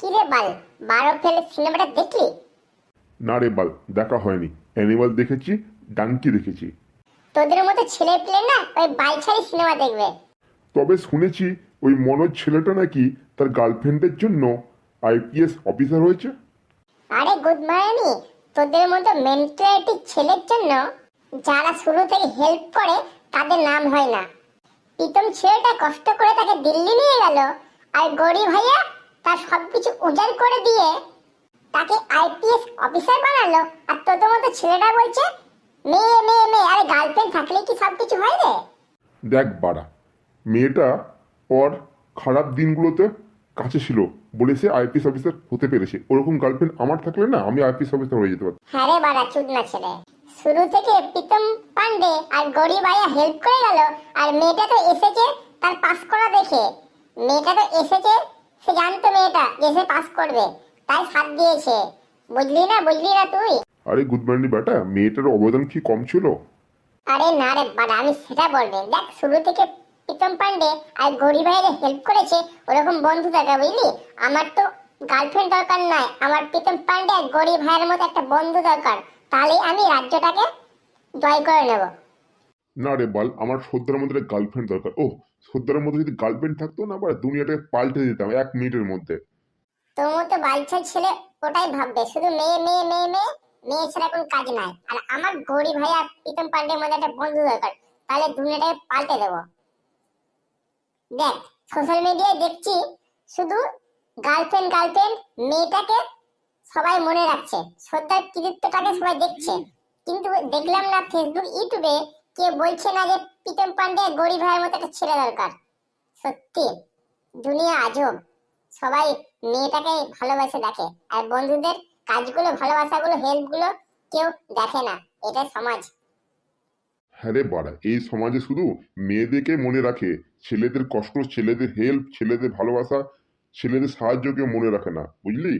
কি রে বাল বারো ফেলে সিনেমাটা দেখলি? না রে বাল দেখা হয়নি। অ্যানিমাল দেখেছি ডাঙ্কি দেখেছি। তোদের মতো ছেলে পেলে না ওই বাইছারি সিনেমা দেখবে। তবে শুনেছি ওই মনোজ ছেলেটা নাকি তার গার্লফ্রেন্ডের জন্য আইপিএস অফিসার হয়েছে। আরে গুড মর্নিং তোদের মতো মেন্টালিটি ছেলের জন্য যারা শুরু থেকে হেল্প করে তাদের নাম হয় না। প্রীতম ছেলেটা কষ্ট করে তাকে দিল্লি নিয়ে গেল আর গরিব ভাইয়া তার সবকিছু উজাড় করে দিয়ে তাকে আইপিএস অফিসার বানালো। আর তোদের মতো ছেলেটা বলছে মেয়ে মেয়ে মেয়ে আরে গার্লফ্রেন্ড থাকলে কি সবকিছু হয় রে? দেখ বাড়া মেয়েটা ওর খারাপ দিনগুলোতে কাছে ছিল বলে সে আইপিএস অফিসার হতে পেরেছে। ওরকম গার্লফ্রেন্ড আমার থাকলে না আমি আইপিএস অফিসার হয়ে যেতে পারতাম। হ্যাঁ রে বাড়া চুদনা ছেলে। শুরু থেকে প্রীতম পান্ডে আর গরিব ভাইয়া হেল্প করে গেল আর মেয়েটা তো এসেছে তার পাস করা দেখে। মেয়েটা তো এসেছে সে জানতো মেয়েটা যে সে পাস করবে। তাই সাথ দিয়েছে। বুঝলি না বুঝলি না তুই? আরে গুড মর্নিং বেটা মেয়েটার অবদান কি কম ছিল? আরে না রে বাড়া আমি সেটা বলব। দেখ শুরু থেকে প্রীতম পান্ডে আর গরিব ভাইয়া হেল্প করেছে ওরকম বন্ধু থাকা বুঝলি? আমার তো গার্লফ্রেন্ড দরকার নাই। আমার প্রীতম পান্ডে আর গরিব ভাইয়ের মতো একটা বন্ধু দরকার। তাহলে আমি রাজ্যটাকে জয় করে নেব। না রে বাল, আমার সর্দার মধ্যে গার্লফ্রেন্ড দরকার। ও সর্দারের মধ্যে যদি গার্লফ্রেন্ড থাকতো না বাড়া দুনিয়াটাকে পাল্টে দিতাম এক মিনিটের মধ্যে। তোর মতো বালছা ছেলে ওটাই ভাববে, শুধু মেয়ে মেয়ে মেয়ে মেয়ে মেয়ে ছাড়া কোনো কাজ নাই। আর আমার গরিব ভাই আর প্রীতম পান্ডের মধ্যে একটা বন্ধু দরকার, তাহলে দুনিয়াটাকে পাল্টে দেবো। দেখ সোশ্যাল মিডিয়ায় দেখছি, শুধু গার্লফ্রেন্ড গার্লফ্রেন্ড মেয়েটাকে সবাই মনে রাখছে। শ্রদ্ধার কৃতিত্বটাকে সবাই দেখছে। কিন্তু দেখলাম না ফেসবুক ইউটিউবে কে বলছে না যে প্রীতম পান্ডে গরিব ভাইয়ের মতো একটা ছেলে দরকার? সত্যি, দুনিয়া আজব। সবাই মেয়েটাকে ভালোবাসে দেখে, আর বন্ধুদের কাজগুলো, ভালোবাসাগুলো, হেল্পগুলো কেউ দেখে না। এটা সমাজ। হ্যাঁ বাড়া, এই সমাজে শুধু মেয়েদেরকে মনে রাখে। ছেলেদের কষ্ট, ছেলেদের হেল্প ছেলেদের ভালোবাসা, ছেলেদের সাহায্য কেউ মনে রাখে না, বুঝলি?